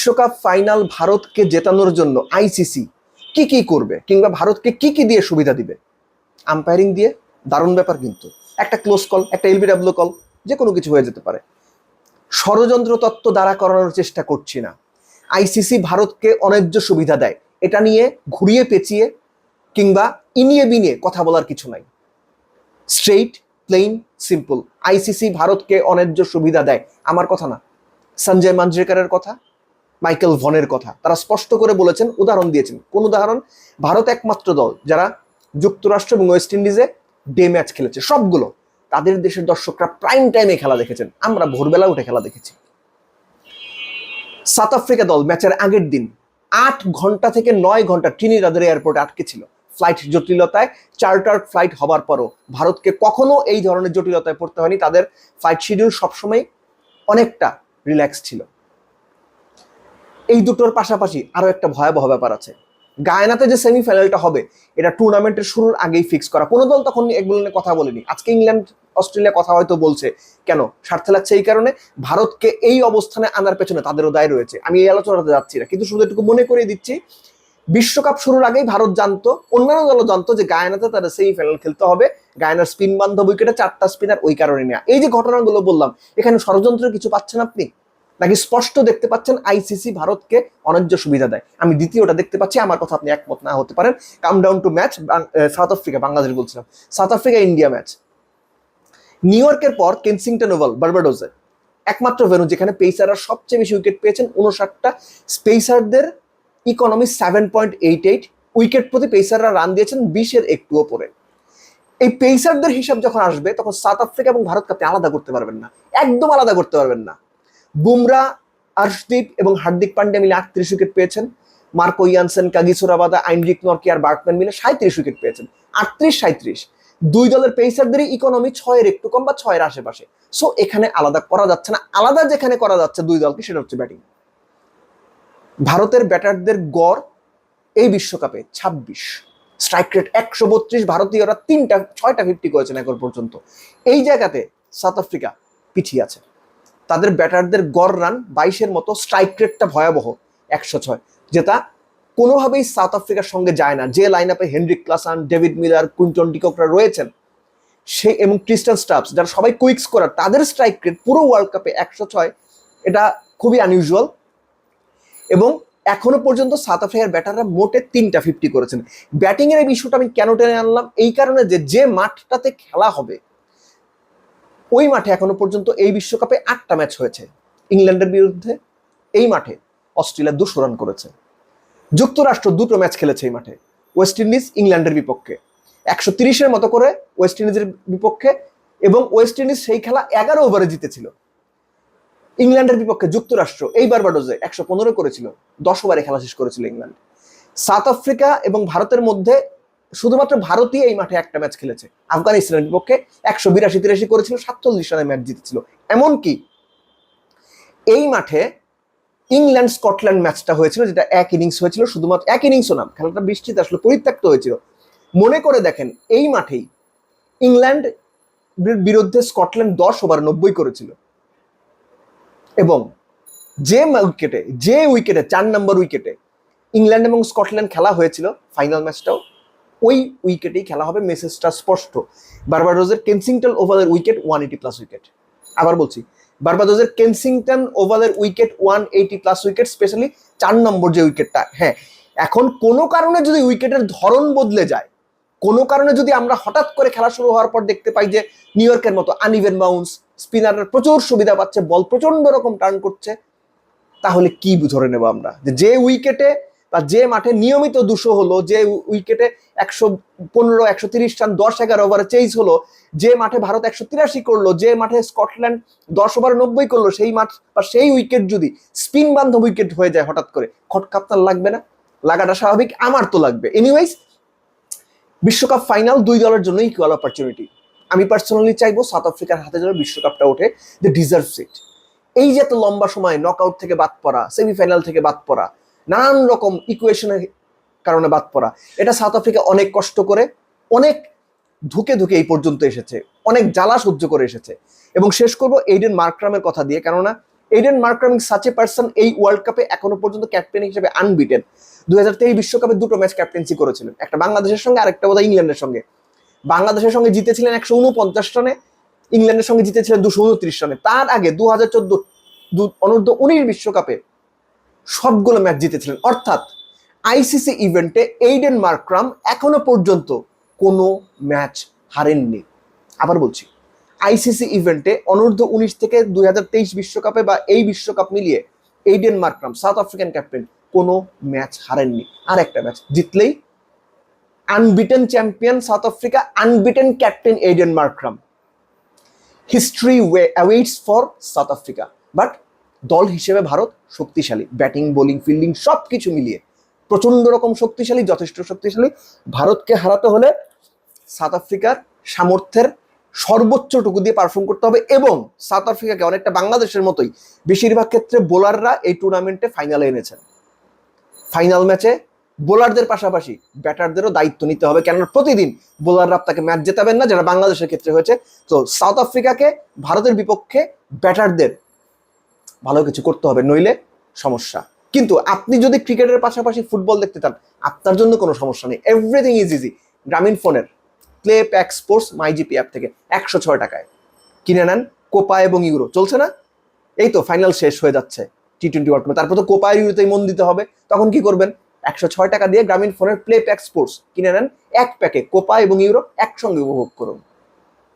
বিশ্বকাপ ফাইনাল ভারতকে জেতানোর জন্য আইসিসি কি কি করবে কিংবা ভারতকে কি কি দিয়ে সুবিধা দিবে? আম্পায়ারিং দিয়ে দারুণ ব্যাপার কিন্তু। একটা ক্লোজ কল একটা এলবিডাব্লিউ কল যে কোনো কিছু হয়ে যেতে পারে। ষড়যন্ত্র তত্ত্ব দ্বারা করানোর চেষ্টা করছি না। আইসিসি ভারতকে অন্যায্য সুবিধা দেয়। এটা নিয়ে ঘুরিয়ে পেঁচিয়ে কিংবা ইনিয়ে বিনিয়ে কথা বলার কিছু নাই। স্ট্রেইট প্লেইন সিম্পল আইসিসি ভারতকে অন্যায্য সুবিধা দেয়। আমার কথা না। সঞ্জয় মাঞ্জরেকারের কথা। মাইকেল ভনের কথা। তারা স্পষ্ট করে বলেছেন, উদাহরণ দিয়েছেন। কোন উদাহরণ? ভারত একমাত্র দল যারা যুক্তরাষ্ট্র এবং ওয়েস্ট ইন্ডিজে ডে ম্যাচ খেলেছে। সবগুলো। তাদের দেশের দর্শকরা প্রাইম টাইমে খেলা দেখেছেন। আমরা ভোরবেলা উঠে খেলা দেখেছি। সাউথ আফ্রিকা দল ম্যাচের আগের দিন আট ঘণ্টা থেকে নয় ঘণ্টা ট্রিনিদাদের এয়ারপোর্টে আটকে ছিল। ফ্লাইট জটিলতায়, চার্টার ফ্লাইট হবার পরও ভারতকে কখনো এই ধরনের জটিলতায় পড়তে হয়নি। তাদের ফ্লাইট শিডিউল সবসময় অনেকটা রিল্যাক্স ছিল। এই দুটোর পাশাপাশি আরও একটা ভয়াবহ ব্যাপার আছে। গায়নাতে যে সেমিফাইনালটা হবে, এটা টুর্নামেন্টের শুরুর আগেই ফিক্স করা। কোনো দল তখন এগুলো নিয়ে কথা বলেনি। আজকে ইংল্যান্ড, অস্ট্রেলিয়া কথা হয়তো বলছে। কেন? স্বার্থে লাগছে এই কারণে। ভারতকে এই অবস্থানে আনার পেছনে তাদেরও দায় রয়েছে। আমি এই আলোচনাতে যাচ্ছি না। কিন্তু শুধু এটুকু মনে করিয়ে দিচ্ছি, বিশ্বকাপ শুরুর আগেই ভারত জানতো, অন্যান্য দলও জানতো যে গায়নাতে তাদের সেমিফাইনাল খেলতে হবে। গায়নার স্পিন বান্ধব উইকেটে চারটা স্পিনার ওই কারণে নেওয়া এই যে ঘটনাগুলো বললাম, এখানে ষড়যন্ত্র কিছু পাচ্ছেন আপনি? নাকি স্পষ্ট দেখতে পাচ্ছেন আইসিসি ভারতকে অন্যায্য সুবিধা দেয়? আমি দ্বিতীয়টা দেখতে পাচ্ছি, আমার কথা আপনি একমত না হতে পারেন। Come down to match South Africa Bangladesh বলছিলাম। South Africa India match new ইয়র্কের পর কেনসিংটন ওভাল বার্বাডোজে একমাত্র ভেনু যেখানে পেসাররা সবচেয়ে বেশি উইকেট পেয়েছেন উনষাটটা পেসারদের economy seven point eight eight wicket প্রতি পেসাররা রান দিয়েছেন বিশের একটু ওপরে। এই পেসারদের হিসাব যখন আসবে, তখন সাউথ আফ্রিকা এবং ভারতকে আপনি আলাদা করতে পারবেন না। একদম আলাদা করতে পারবেন না। বুমরা, আর্শদীপ এবং হার্দিক পান্ডে মিলে আটত্রিশ উইকেট পেয়েছেন। Marco Jansen Kagiso Rabada Anrich Nortje আর বার্কম্যান মিলে সাঁত্রিশ উইকেট পেয়েছেন। আটত্রিশ সাঁত্রিশ দুই দলের পেসারদেরই ইকোনমি ছয়ের একটু কম বা ছয়ের আশেপাশে। সো এখানে আলাদা করা যাচ্ছে না। আলাদা যেখানে করা যাচ্ছে দুই দলকে, সেটা হচ্ছে ব্যাটিং ভারতের ব্যাটারদের গড় এই বিশ্বকাপে ছাব্বিশ। স্ট্রাইক রেট একশো বত্রিশ। ভারতীয়রা তিনটা, ছয়টা ফিফটি করেছেন এখন পর্যন্ত। এই জায়গাতে সাউথ আফ্রিকা পিছিয়ে আছে। তাদের ব্যাটারদের গড় রান বাইশের মতো স্ট্রাইক রেটটা ভয়াবহ, একশো ছয়। যেটা কোনোভাবেই সাউথ আফ্রিকার সঙ্গে যায় না। যে লাইন আপে Heinrich Klaasen, David Miller, Quinton ডিককরা রয়েছেন, সে এবং ক্রিস্টান স্টাফস, যারা সবাই কুইক স্কোরার তাদের স্ট্রাইক রেট পুরো ওয়ার্ল্ড কাপে একশো ছয়। এটা খুবই আনইউজুয়াল এবং এখনও পর্যন্ত সাউথ আফ্রিকার ব্যাটাররা মোটে তিনটা ফিফটি করেছেন। ব্যাটিংয়ের এই বিষয়টা আমি কেন টেনে আনলাম? এই কারণে যে যে মাঠটাতে খেলা হবে ওই মাঠে এখনও পর্যন্ত এই বিশ্বকাপে আটটা ম্যাচ হয়েছে। ইংল্যান্ডের বিরুদ্ধে এই মাঠে অস্ট্রেলিয়া দুশো রান করেছে। যুক্তরাষ্ট্র দুটো ম্যাচ খেলেছে এই মাঠে, ওয়েস্ট ইন্ডিজ ইংল্যান্ডের বিপক্ষে। একশো তিরিশের মতো করে ওয়েস্ট ইন্ডিজের বিপক্ষে এবং ওয়েস্ট ইন্ডিজ সেই খেলা এগারো ওভারে জিতেছিল। ইংল্যান্ডের বিপক্ষে যুক্তরাষ্ট্র এই বারবাডোজে একশো পনেরো করেছিল, দশ ওভারে খেলা শেষ করেছিল ইংল্যান্ড। সাউথ আফ্রিকা এবং ভারতের মধ্যে শুধুমাত্র ভারতই এই মাঠে একটা ম্যাচ খেলেছে। আফগানিস্তানের বিপক্ষে একশো বিরাশি তিরাশি করেছিল, সাতচল্লিশ রানে ম্যাচ জিতেছিল। এমনকি এই মাঠে ইংল্যান্ড স্কটল্যান্ড ম্যাচটা হয়েছিল, যেটা এক ইনিংস হয়েছিল, শুধুমাত্র এক ইনিংসও না, খেলাটা বৃষ্টিতে আসলে পরিত্যক্ত হয়েছিল। মনে করে দেখেন, এই মাঠেই ইংল্যান্ড বিরুদ্ধে স্কটল্যান্ড দশ ওভার নব্বই করেছিল। এবং যে উইকেটে যে উইকেটে, চার নম্বর উইকেটে ইংল্যান্ড এবং স্কটল্যান্ড খেলা হয়েছিল, ফাইনাল ম্যাচটাও ওই উইকেটেই খেলা হবে, মেসেজটা স্পষ্ট। বার্বাডোজের কেনসিংটন ওভারের wicket one eighty plus wicket. আবার বলছি বার্বাডোজের কেনসিংটন ওভারের wicket one eighty plus wicket specially চার নম্বর যে উইকেটটা হ্যাঁ এখন কোনো কারণে যদি উইকেটের ধরন বদলে যায়, কোনো কারণে যদি আমরা হঠাৎ করে খেলা শুরু হওয়ার পর দেখতে পাই যে নিউ ইয়র্কের মতো আনইভেন বাউন্স স্পিনাররা প্রচুর সুবিধা পাচ্ছে, বল প্রচণ্ড রকম টার্ন করছে, তাহলে কি ধরে নেব আমরা? যে উইকেটে বা যে মাঠে নিয়মিত দুশো হলো, যে উইকেটে একশো পনেরো, একশো তিরিশ রান, দশ, এগারো ওভারে চেঞ্জ হলো, যে মাঠে ভারত একশো তিরাশি করল, যে মাঠে স্কটল্যান্ড দশ ওভার নব্বই করল, সেই মাঠ বা সেই উইকেট যদি স্পিন বান্ধব উইকেট হয়ে যায় হঠাৎ করে খটকা আপনার লাগবে না? লাগাটা স্বাভাবিক, আমার তো লাগবে। এনিওয়াইজ বিশ্বকাপ ফাইনাল দুই দলের জন্য ইকুয়াল অপরচুনিটি আমি পার্সোনালি চাইব সাউথ আফ্রিকার হাতে যেন বিশ্বকাপটা ওঠে দ্য ডিজার্ভ সিট এই যে এত লম্বা সময় নকআউট থেকে বাদ পড়া সেমিফাইনাল থেকে বাদ পড়া নানান রকম ইকুয়েশনের কারণে বাদ পড়া। এটা সাউথ আফ্রিকা অনেক কষ্ট করে, অনেক ধুকে ধুকে এই পর্যন্ত এসেছে, অনেক জ্বালা সহ্য করে এসেছে। এবং শেষ করব এইডেন মার্ক্রামের কথা দিয়ে, কেননা Aiden Markram such a person এই ওয়ার্ল্ড কাপে এখনও পর্যন্ত ক্যাপ্টেন হিসেবে আনবিটেন দু হাজার তেইশ বিশ্বকাপে দুটো ম্যাচ ক্যাপ্টেন্সি করেছিলেন, একটা বাংলাদেশের সঙ্গে আরেকটা বোধহয় ইংল্যান্ডের সঙ্গে। বাংলাদেশের সঙ্গে জিতেছিলেন একশো উনপঞ্চাশ রানে, ইংল্যান্ডের সঙ্গে জিতেছিলেন দুশো উনত্রিশ রানে। তার আগে দু হাজার চোদ্দ অনূর্ধ্ব উনিশ বিশ্বকাপে সবগুলো ম্যাচ জিতেছিলেন। অর্থাৎ আইসিসি ইভেন্টে এইডেন মার্ক্রাম এখনও পর্যন্ত কোনো ম্যাচ হারেননি। আবার বলছি আইসিসি ইভেন্টে অনূর্ধ্ব উনিশ থেকে দুই তেইশ বিশ্বকাপে বা এই বিশ্বকাপ মিলিয়ে Aiden Markram South African captain কোনো ম্যাচ হারেননি। আর একটা match জিতলেই unbeaten champion South Africa unbeaten captain Aiden Markram history way awaits for South Africa but দল হিসেবে ভারত শক্তিশালী। ব্যাটিং, বোলিং, ফিল্ডিং সব কিছু মিলিয়ে প্রচণ্ড রকম শক্তিশালী, যথেষ্ট শক্তিশালী ভারতকে হারাতে হলে সাউথ আফ্রিকার সামর্থ্যের সর্বোচ্চটুকু দিয়ে পারফর্ম করতে হবে এবং সাউথ আফ্রিকাকে অনেকটা বাংলাদেশের মতোই বেশিরভাগ ক্ষেত্রে বোলাররা এই টুর্নামেন্টে ফাইনালে এনেছেন। ফাইনাল ম্যাচে বোলারদের পাশাপাশি ব্যাটারদেরও দায়িত্ব নিতে হবে কেননা প্রতিদিন বোলাররা আপনাকে ম্যাচ জেতাবেন না যেটা বাংলাদেশের ক্ষেত্রে হয়েছে। তো সাউথ আফ্রিকাকে ভারতের বিপক্ষে ব্যাটারদের ভালো কিছু করতে হবে, নইলে সমস্যা। কিন্তু আপনি যদি ক্রিকেটের পাশাপাশি ফুটবল দেখতে চান, আপনার জন্য কোনো সমস্যা নেই। এভরিথিং ইজ ইজি গ্রামীণ ফোনের play pack sports MyGP app থেকে একশো ছয় টাকায় কিনে নেন কোপা এবং ইউরো। চলছে না? এই তো ফাইনাল শেষ হয়ে যাচ্ছে টি টোয়েন্টি ওয়ার্ল্ড তারপর তো কোপা ইউরোতেই মন দিতে হবে। তখন কি করবেন? একশো ছয় টাকা দিয়ে গ্রামীণ ফোনের প্লে প্যাক স্পোর্টস কিনে নেন এক প্যাকে কোপা এবং ইউরো একসঙ্গে উপভোগ করুন।